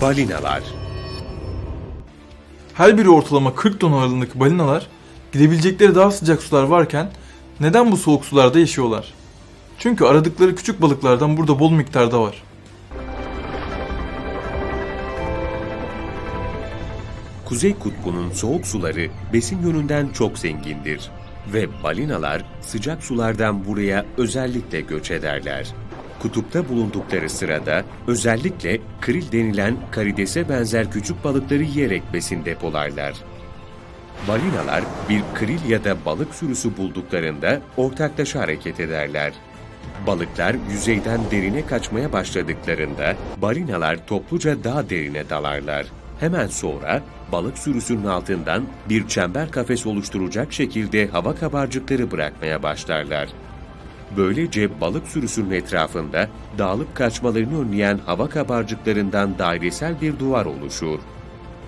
Balinalar Her biri ortalama 40 ton ağırlığındaki balinalar gidebilecekleri daha sıcak sular varken neden bu soğuk sularda yaşıyorlar? Çünkü aradıkları küçük balıklardan burada bol miktarda var. Kuzey Kutbu'nun soğuk suları besin yönünden çok zengindir ve balinalar sıcak sulardan buraya özellikle göç ederler. Kutupta bulundukları sırada özellikle kril denilen karidese benzer küçük balıkları yiyerek besin depolarlar. Balinalar bir kril ya da balık sürüsü bulduklarında ortaklaşa hareket ederler. Balıklar yüzeyden derine kaçmaya başladıklarında balinalar topluca daha derine dalarlar. Hemen sonra balık sürüsünün altından bir çember kafes oluşturacak şekilde hava kabarcıkları bırakmaya başlarlar. Böylece balık sürüsünün etrafında dağılıp kaçmalarını önleyen hava kabarcıklarından dairesel bir duvar oluşur.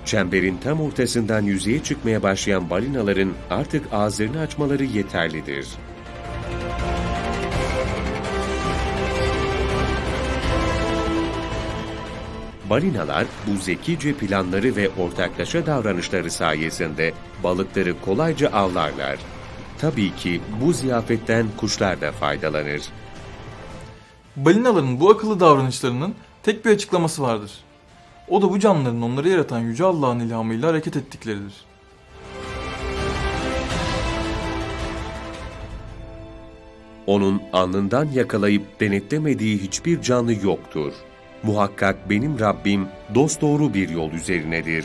Çemberin tam ortasından yüzeye çıkmaya başlayan balinaların artık ağızlarını açmaları yeterlidir. Balinalar bu zekice planları ve ortaklaşa davranışları sayesinde balıkları kolayca avlarlar. Tabii ki bu ziyafetten kuşlar da faydalanır. Balinaların bu akıllı davranışlarının tek bir açıklaması vardır. O da bu canlıların onları yaratan Yüce Allah'ın ilhamıyla hareket ettikleridir. Onun alnından yakalayıp denetlemediği hiçbir canlı yoktur. Muhakkak benim Rabbim dosdoğru bir yol üzerinedir.